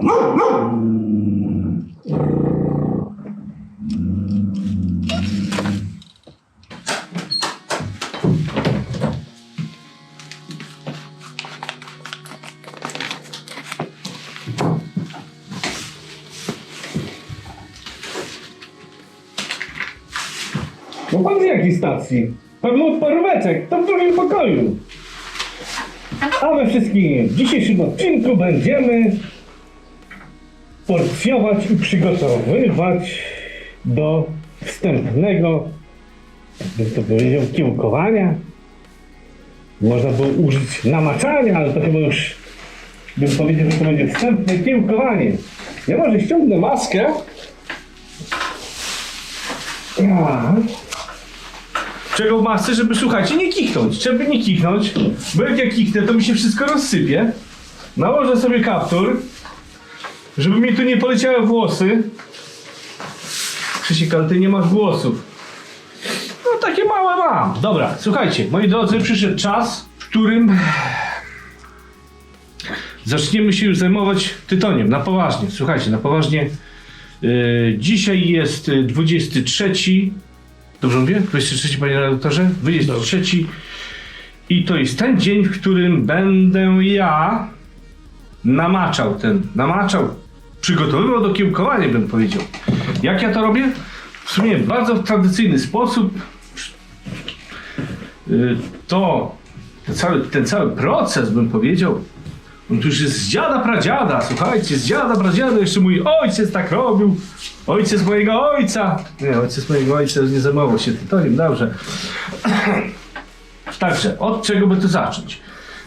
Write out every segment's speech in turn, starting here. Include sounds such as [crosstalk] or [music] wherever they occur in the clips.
No pan z jakiej stacji? Pewno od paróweczek, to w drugim pokoju. A we wszystkim w dzisiejszym odcinku będziemy porcjować i przygotowywać do wstępnego, jakbym to powiedział, kiełkowania. Można było użyć namaczania, ale to chyba już bym powiedział, że to będzie wstępne kiełkowanie. Ja może ściągnę maskę. Ja. Czego w masce, żeby słuchajcie, nie kichnąć. Żeby nie kichnąć, bo jak ja kichnę, to mi się wszystko rozsypie. Nałożę sobie kaptur, żeby mi tu nie poleciały włosy. Krzysiek, ale ty nie masz włosów. No takie małe mam. Dobra, słuchajcie, moi drodzy, przyszedł czas, w którym zaczniemy się już zajmować tytoniem, na poważnie. Słuchajcie, na poważnie. Yy, dzisiaj jest y, 23. Dobrze mówię? 23, panie redaktorze? 23. I to jest ten dzień, w którym będę ja namaczał ten, namaczał, przygotowywał do kiełkowania, bym powiedział. Jak ja to robię? W sumie w bardzo tradycyjny sposób. Y, To, ten cały, ten cały proces, bym powiedział, on tu już jest z dziada pradziada, słuchajcie, z dziada pradziada, jeszcze mój ojciec tak robił, ojciec mojego ojca, nie, ojciec mojego ojca nie zajmował się tytoniem, dobrze. [clears throat] Także, od czego by to zacząć?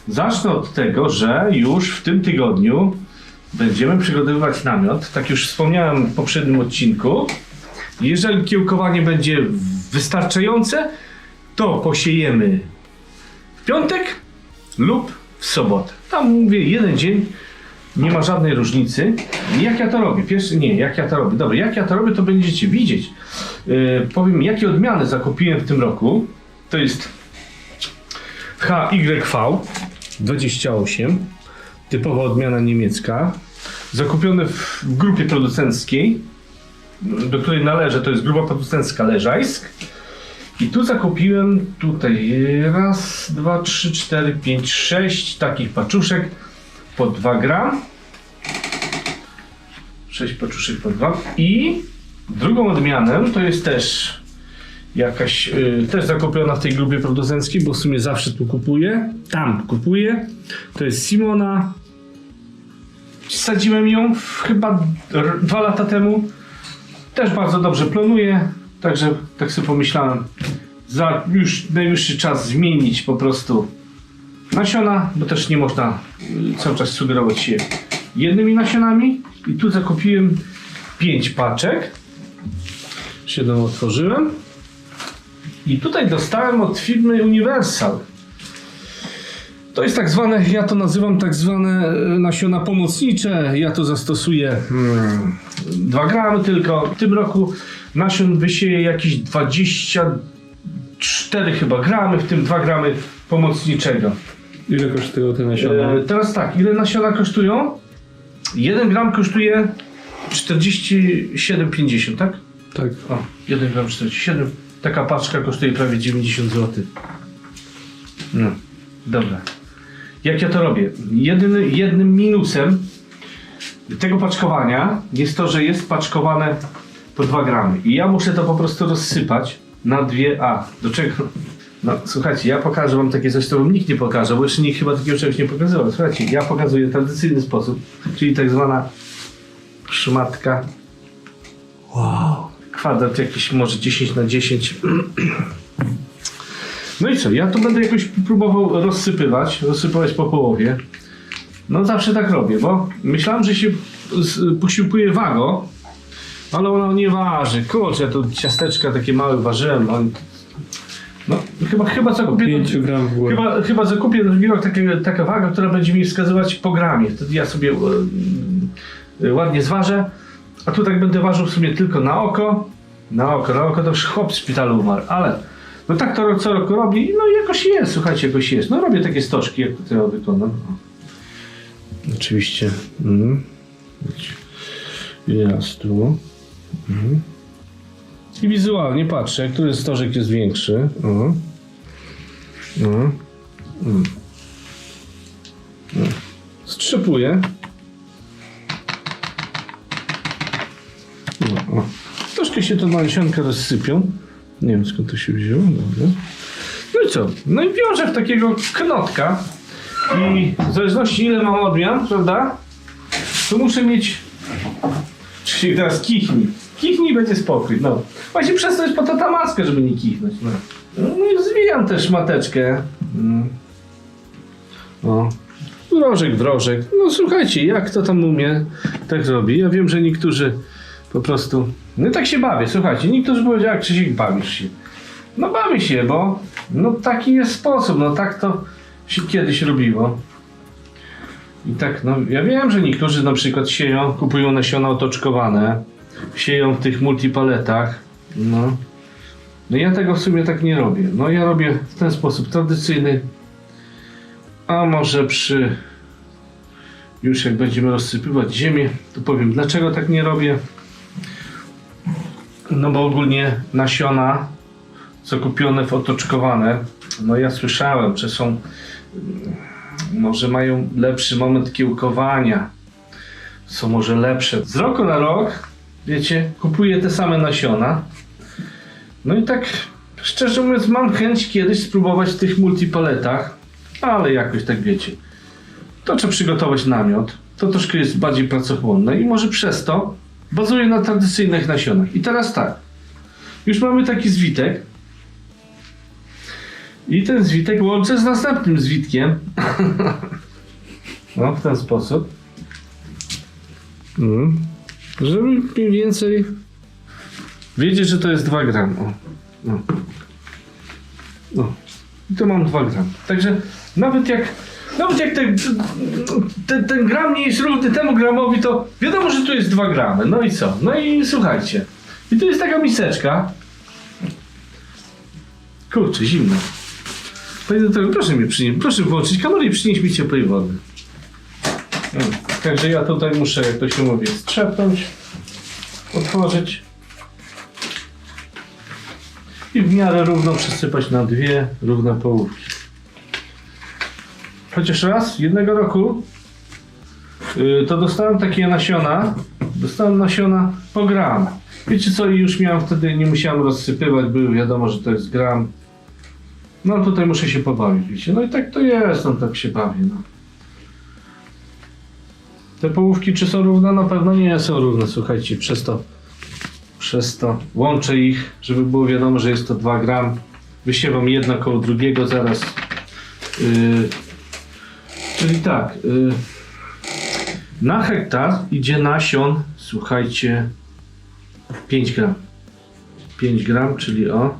Zacznę od tego, że już w tym tygodniu będziemy przygotowywać namiot, tak już wspomniałem w poprzednim odcinku. Jeżeli kiełkowanie będzie wystarczające, to posiejemy w piątek lub w sobotę. Tam mówię jeden dzień, nie ma żadnej różnicy. Jak ja to robię? Pierwszy, nie, jak ja to robię. Dobra, jak ja to robię, to będziecie widzieć. Yy, powiem, jakie odmiany zakupiłem w tym roku. To jest HYV 28, typowa odmiana niemiecka. Zakupione w grupie producenckiej, do której należę, to jest grupa producencka Leżajsk. I tu zakupiłem tutaj raz, dwa, trzy, cztery, pięć, sześć takich paczuszek po 2 gram. Sześć paczuszek po 2 i drugą odmianę to jest też jakaś, y, też zakupiona w tej grupie producenckiej, bo w sumie zawsze tu kupuję, tam kupuję. To jest Simona. Sadziłem ją w, chyba dwa lata temu. Też bardzo dobrze planuje, także tak sobie pomyślałem, za już najwyższy czas zmienić po prostu nasiona, bo też nie można y, cały czas sugerować się jednymi nasionami. I tu zakupiłem 5 paczek. Siedem otworzyłem. I tutaj dostałem od firmy Universal. To jest tak zwane, ja to nazywam tak zwane e, nasiona pomocnicze. Ja to zastosuję hmm, 2 gramy tylko. W tym roku nasion wysieje jakieś 24 chyba gramy, w tym 2 gramy pomocniczego. Ile kosztują te nasiona? E, teraz tak, ile nasiona kosztują? 1 gram kosztuje 47,50, tak? tak. O, 1 gram 47. Taka paczka kosztuje prawie 90 zł. No, dobra. Jak ja to robię? Jedyny, jednym minusem tego paczkowania jest to, że jest paczkowane po 2 gramy. I ja muszę to po prostu rozsypać na 2A. Do czego? No słuchajcie, ja pokażę wam takie coś, co wam nikt nie pokaże, bo jeszcze nikt chyba takiego czegoś nie pokazywał. Słuchajcie, ja pokazuję tradycyjny sposób, czyli tak zwana szmatka kwadrat jakiś może 10 na 10. [clears throat] No i co, ja to będę jakoś próbował rozsypywać, rozsypywać po połowie. No zawsze tak robię, bo myślałem, że się posiłkuję wago, ale ono nie waży. Kurczę, ja tu ciasteczka takie małe ważyłem. No, no chyba, chyba zakupię... 5 gram w górę. Chyba, chyba zakupię drugi rok takie, taka waga, która będzie mi wskazywać po gramie. Wtedy ja sobie e, e, ładnie zważę. A tu tak będę ważył w sumie tylko na oko. Na oko, na oko to już chłop w szpitalu umarł, ale no tak to co roku robi, no i jakoś jest, słuchajcie, jakoś jest. No robię takie stożki, jak to ja wykonam. Oczywiście. Tu. Mhm. I wizualnie patrzę, który stożek jest większy. O. O. Mm. O. Strzepuję. O, o. Troszkę się to nasionka rozsypią. Nie wiem skąd to się wzięło. Dobra. No i co? No i wiążę w takiego knotka. I w zależności ile mam odmian, prawda? To muszę mieć. Czyli teraz kichnij. Kichnij i będzie spokój. No. Właśnie przez to jest po to ta maska, żeby nie kichnąć. No, no i zwijam też mateczkę. Mm. O. Wrożek, wrożek. No słuchajcie, jak to tam umie, tak robi. Ja wiem, że niektórzy po prostu. No tak się bawię, słuchajcie. Niektórzy powiedział, jak Krzysiek bawisz się. No bawię się, bo no taki jest sposób, no tak to się kiedyś robiło. I tak, no ja wiem, że niektórzy na przykład sieją, kupują nasiona otoczkowane, sieją w tych multipaletach, no. No ja tego w sumie tak nie robię. No ja robię w ten sposób tradycyjny, a może przy już jak będziemy rozsypywać ziemię, to powiem dlaczego tak nie robię. No bo ogólnie nasiona co kupione w otoczkowane, no ja słyszałem, że są może mają lepszy moment kiełkowania. Są może lepsze. Z roku na rok, wiecie, kupuję te same nasiona. No i tak, szczerze mówiąc, mam chęć kiedyś spróbować w tych multipaletach, ale jakoś tak wiecie. To trzeba przygotować namiot. To troszkę jest bardziej pracochłonne i może przez to bazuję na tradycyjnych nasionach. I teraz tak. Już mamy taki zwitek. I ten zwitek łączę z następnym zwitkiem. [laughs] No, w ten sposób. Mm. Żeby mniej więcej wiedzieć, że to jest 2 gram. No. I to mam 2 gram. Także nawet jak nawet jak ten, ten, ten gram nie jest równy temu gramowi, to wiadomo, że tu jest 2 gramy. No i co? No i słuchajcie. I tu jest taka miseczka. Kurczę, zimno. Panie doktorze, proszę mnie przynieść, proszę włączyć kamerę i przynieść mi ciepłej wody. No, Także ja tutaj muszę, jak to się mówi, strzepnąć, otworzyć i w miarę równo przesypać na dwie równe połówki. Chociaż raz, jednego roku, yy, to dostałem takie nasiona, dostałem nasiona po gram. Wiecie co, i już miałem wtedy, nie musiałem rozsypywać, były wiadomo, że to jest gram. No tutaj muszę się pobawić, wiecie. No i tak to jest, no tak się bawię, no. Te połówki czy są równe? Na pewno nie są równe, słuchajcie, przez to przez to łączę ich, żeby było wiadomo, że jest to 2 gram. Wysiewam jedno koło drugiego zaraz. Yy, czyli tak, yy, na hektar idzie nasion, słuchajcie, 5 gram. 5 gram, czyli o,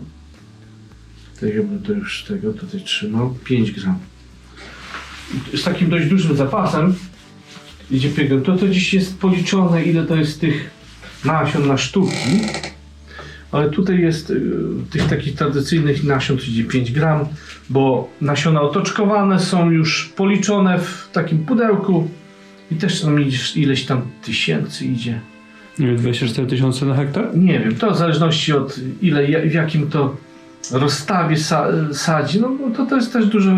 tak jakbym to już tego tutaj trzymał, 5 gram. Z takim dość dużym zapasem idzie piegan. To to dziś jest policzone, ile to jest tych nasion na sztuki. Ale tutaj jest y, tych takich tradycyjnych nasion, idzie 5 gram, bo nasiona otoczkowane są już policzone w takim pudełku i też tam ileś, ileś tam tysięcy idzie. Ile 24 tysiące na hektar? Nie wiem, to w zależności od ile, w jakim to rozstawie sa, sadzi, no to, to jest też dużo,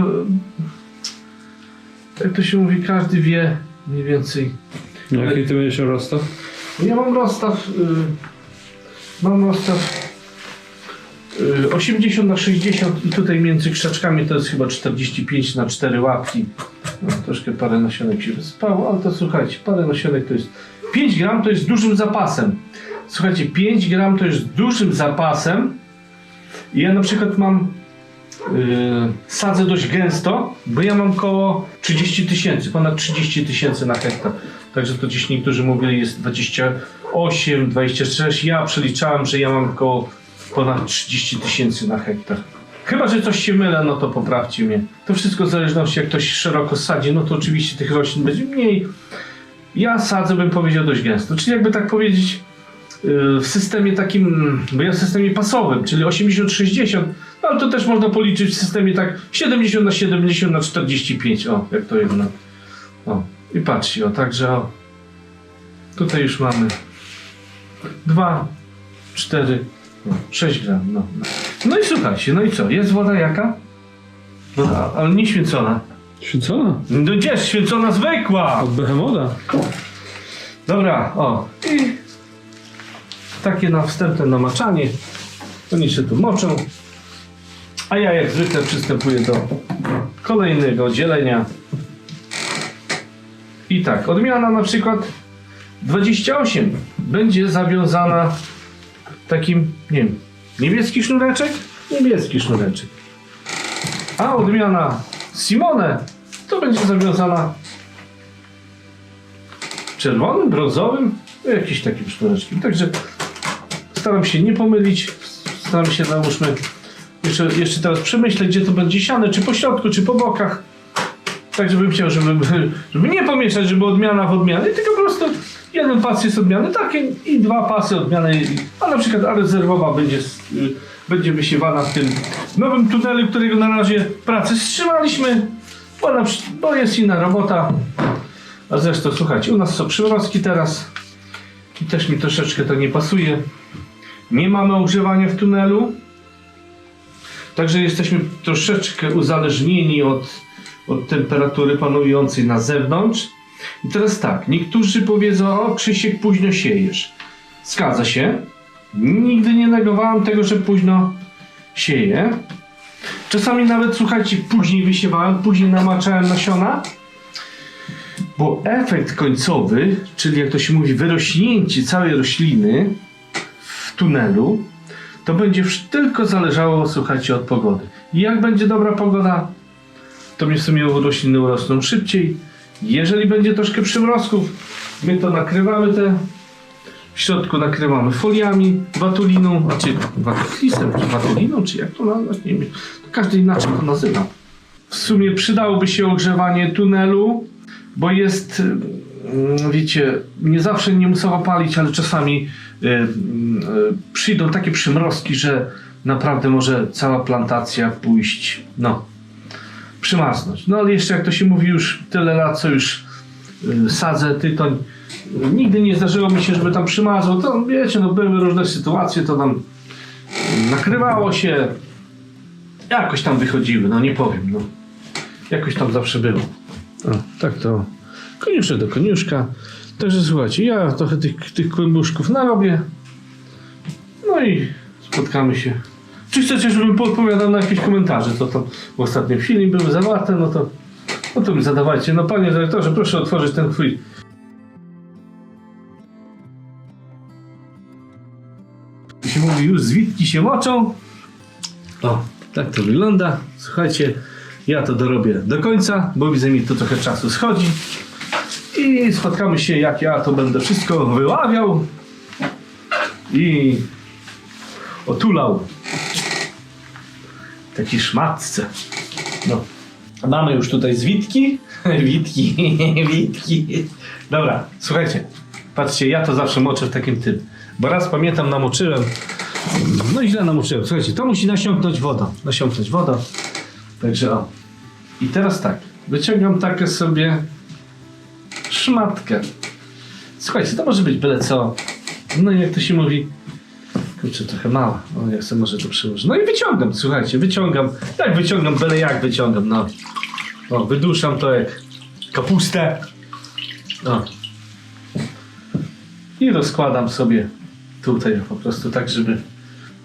jak to się mówi, każdy wie mniej więcej. Jaki ty będziesz rozstaw? Ja mam rozstaw, y, mam rozstaw 80 na 60 i tutaj między krzaczkami to jest chyba 45 na 4 łapki. No, troszkę parę nasionek się wyspało, ale to słuchajcie, parę nasionek to jest 5 gram to jest dużym zapasem. Słuchajcie, 5 gram to jest dużym zapasem. I ja na przykład mam yy, sadzę dość gęsto, bo ja mam koło 30 tysięcy, ponad 30 tysięcy na hektar. Także to gdzieś niektórzy mówili jest 28, 26. Ja przeliczałem, że ja mam około ponad 30 tysięcy na hektar. Chyba, że coś się mylę, no to poprawcie mnie. To wszystko w zależności jak ktoś szeroko sadzi, no to oczywiście tych roślin będzie mniej. Ja sadzę, bym powiedział, dość gęsto. Czyli jakby tak powiedzieć, yy, w systemie takim, bo ja w systemie pasowym, czyli 80-60, no ale to też można policzyć w systemie tak 70 na 70 na 45, o, jak to jedno. O, i patrzcie, o, także o. Tutaj już mamy 2, 4, no, 6 gram. No, no. no i słuchajcie, no i co? Jest woda jaka? Woda, ale nie święcona. Świecona? No gdzie święcona zwykła? Od Behemoda. Dobra, o. I takie na wstępne namaczanie. Oni się tu moczą. A ja jak zwykle przystępuję do kolejnego dzielenia. I tak, odmiana na przykład 28 będzie zawiązana takim, nie wiem, niebieski sznureczek? Niebieski sznureczek. A odmiana Simone to będzie zawiązana czerwonym, brązowym, no jakimś takim sznureczkiem. Także staram się nie pomylić, staram się załóżmy jeszcze, jeszcze teraz przemyśleć, gdzie to będzie siane, czy po środku, czy po bokach. Tak, żebym chciał, żeby, [laughs] żeby nie pomieszać, żeby odmiana w odmiany, tylko po prostu jeden pas jest odmiany taki i dwa pasy odmiany, a na przykład a rezerwowa będzie, y, będzie wysiewana w tym nowym tunelu, którego na razie pracy wstrzymaliśmy, bo, na, bo jest inna robota. A zresztą słuchajcie, u nas są przymrozki teraz i też mi troszeczkę to nie pasuje. Nie mamy ogrzewania w tunelu, także jesteśmy troszeczkę uzależnieni od, od temperatury panującej na zewnątrz. I teraz tak, niektórzy powiedzą, o Krzysiek późno siejesz. Zgadza się. Nigdy nie negowałem tego, że późno sieję. Czasami nawet, słuchajcie, później wysiewałem, później namaczałem nasiona. Bo efekt końcowy, czyli jak to się mówi, wyrośnięcie całej rośliny w tunelu, to będzie tylko zależało, słuchajcie, od pogody. I jak będzie dobra pogoda, to mi w sumie rośliny urosną szybciej. Jeżeli będzie troszkę przymrozków, my to nakrywamy te. W środku nakrywamy foliami, watuliną, a czy watulisem, czy watuliną, czy jak to nazwać, nie wiem. To każdy inaczej to nazywa. W sumie przydałoby się ogrzewanie tunelu, bo jest, mm, wiecie, nie zawsze nie muszę palić, ale czasami y, y, przyjdą takie przymrozki, że naprawdę może cała plantacja pójść, no, przymasnąć. No ale jeszcze jak to się mówi już tyle lat, co już y, sadzę tytoń, nigdy nie zdarzyło mi się, żeby tam przymarzło. To wiecie, no były różne sytuacje, to tam nakrywało się, jakoś tam wychodziły, no nie powiem, no. Jakoś tam zawsze było. O, tak to. Koniuszek do koniuszka. Także słuchajcie, ja trochę tych, tych kłębuszków narobię. No i spotkamy się. Czy chcecie, żebym podpowiadał na jakieś komentarze, co to w ostatnim filmie były zawarte, no to, no to mi zadawajcie. No panie dyrektorze, proszę otworzyć ten twój. To się mówi, już zwitki się moczą. O, tak to wygląda. Słuchajcie, ja to dorobię do końca, bo widzę mi to trochę czasu schodzi. I spotkamy się, jak ja to będę wszystko wyławiał i otulał. Taki szmatce. No. Mamy już tutaj zwitki. Witki, [laughs] [laughs] witki. Dobra, słuchajcie. Patrzcie, ja to zawsze moczę w takim tym. Bo raz pamiętam, namoczyłem. No źle namoczyłem. Słuchajcie, to musi nasiąknąć woda. Nasiąknąć woda. Także o. I teraz tak. Wyciągam takie sobie szmatkę. Słuchajcie, to może być byle co. No i jak to się mówi, kurczę, trochę mała. O, jak sobie może to przyłożę. No i wyciągam, słuchajcie, wyciągam. Jak wyciągam, byle jak wyciągam, no. O, wyduszam to jak kapustę. O. I rozkładam sobie tutaj po prostu tak, żeby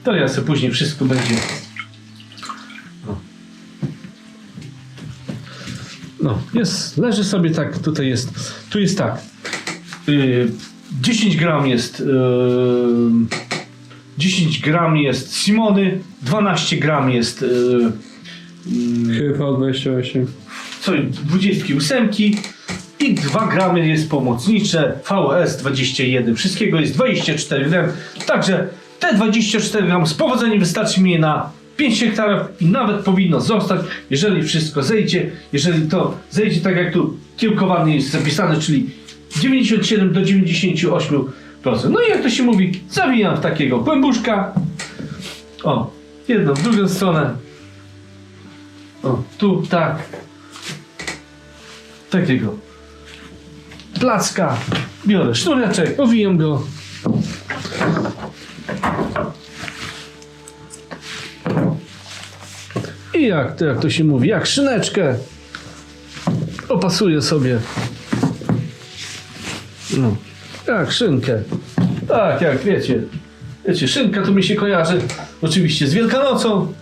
to ja sobie później wszystko będzie o. No, jest, leży sobie tak, tutaj jest, tu jest tak. Yy, 10 gram jest yy, 10 gram jest Simony, 12 gram jest yy, Chyba 28. co 28 i 2 gramy jest pomocnicze VS 21. Wszystkiego jest 24 gram. Także te 24 gram z powodzeniem wystarczy mi na 5 hektarów i nawet powinno zostać, jeżeli wszystko zejdzie, jeżeli to zejdzie tak jak tu kiełkowany jest zapisane, czyli 97 do 98%. No i jak to się mówi, zawijam w takiego kłębuszka. O, jedną, drugą stronę. O, tu, tak takiego placka biorę sznureczek, owijam go. I jak to, jak to się mówi, jak szyneczkę opasuję sobie. No, jak szynkę. Tak, jak wiecie. Wiecie, szynka to mi się kojarzy oczywiście z Wielkanocą,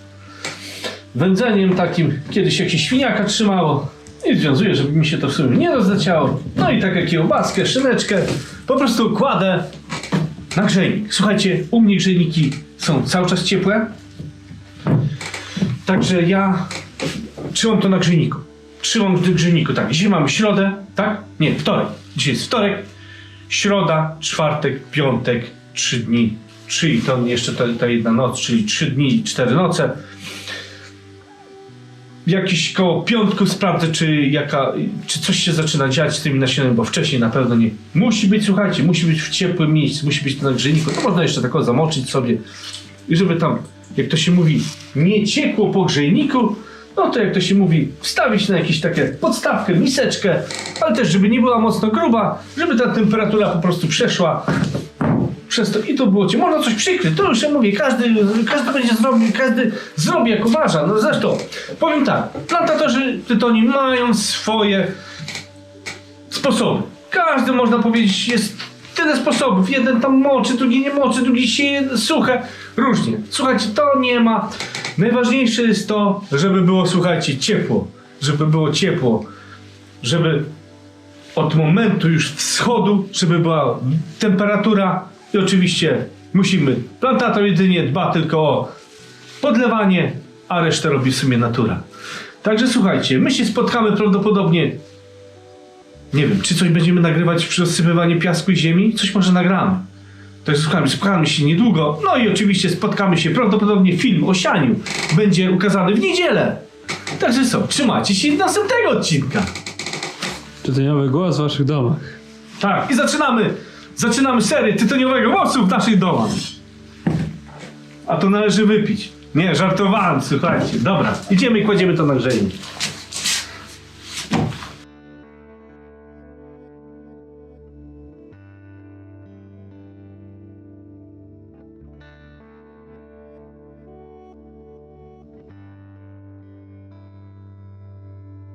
wędzeniem takim, kiedyś jak się świniaka trzymało i związuję, żeby mi się to w sumie nie rozleciało. No i tak jak kiełbaskę, szyneczkę, po prostu kładę na grzejnik. Słuchajcie, u mnie grzejniki są cały czas ciepłe, także ja trzymam to na grzejniku. Trzymam w grzejniku, tak. Dzisiaj mamy środę, tak? Nie, wtorek. Dzisiaj jest wtorek, środa, czwartek, piątek, trzy dni. Trzy i to jeszcze ta, ta jedna noc, czyli trzy dni i cztery noce. Jakiś koło piątku sprawdzę, czy, jaka, czy coś się zaczyna dziać z tymi nasionami, bo wcześniej na pewno nie. Musi być, słuchajcie, musi być w ciepłym miejscu, musi być na grzejniku. To można jeszcze taką zamoczyć sobie. I żeby tam, jak to się mówi, nie ciekło po grzejniku, no to jak to się mówi, wstawić na jakieś takie podstawkę, miseczkę, ale też żeby nie była mocno gruba, żeby ta temperatura po prostu przeszła przez to i to było cię. Można coś przykryć, to już ja mówię, każdy, każdy będzie zrobił, każdy zrobi jak uważa. No zresztą, powiem tak, plantatorzy tytoni mają swoje sposoby. Każdy można powiedzieć jest tyle sposobów. Jeden tam moczy, drugi nie moczy, drugi sieje suche. Różnie. Słuchajcie, to nie ma. Najważniejsze jest to, żeby było, słuchajcie, ciepło. Żeby było ciepło. Żeby od momentu już wschodu, żeby była temperatura i oczywiście musimy. Plantator jedynie dba tylko o podlewanie, a resztę robi w sumie natura. Także słuchajcie, my się spotkamy prawdopodobnie nie wiem, czy coś będziemy nagrywać przy rozsypywaniu piasku i ziemi? Coś może nagramy. Także słuchamy, spotkamy się niedługo. No i oczywiście spotkamy się, prawdopodobnie film o sianiu będzie ukazany w niedzielę. Także co, trzymajcie się do następnego odcinka. Tytoniowy głos w waszych domach. Tak, i zaczynamy, zaczynamy serię tytoniowego głosu w naszych domach. A to należy wypić. Nie, żartowałem, słuchajcie. Dobra, idziemy i kładziemy to na grzejnik.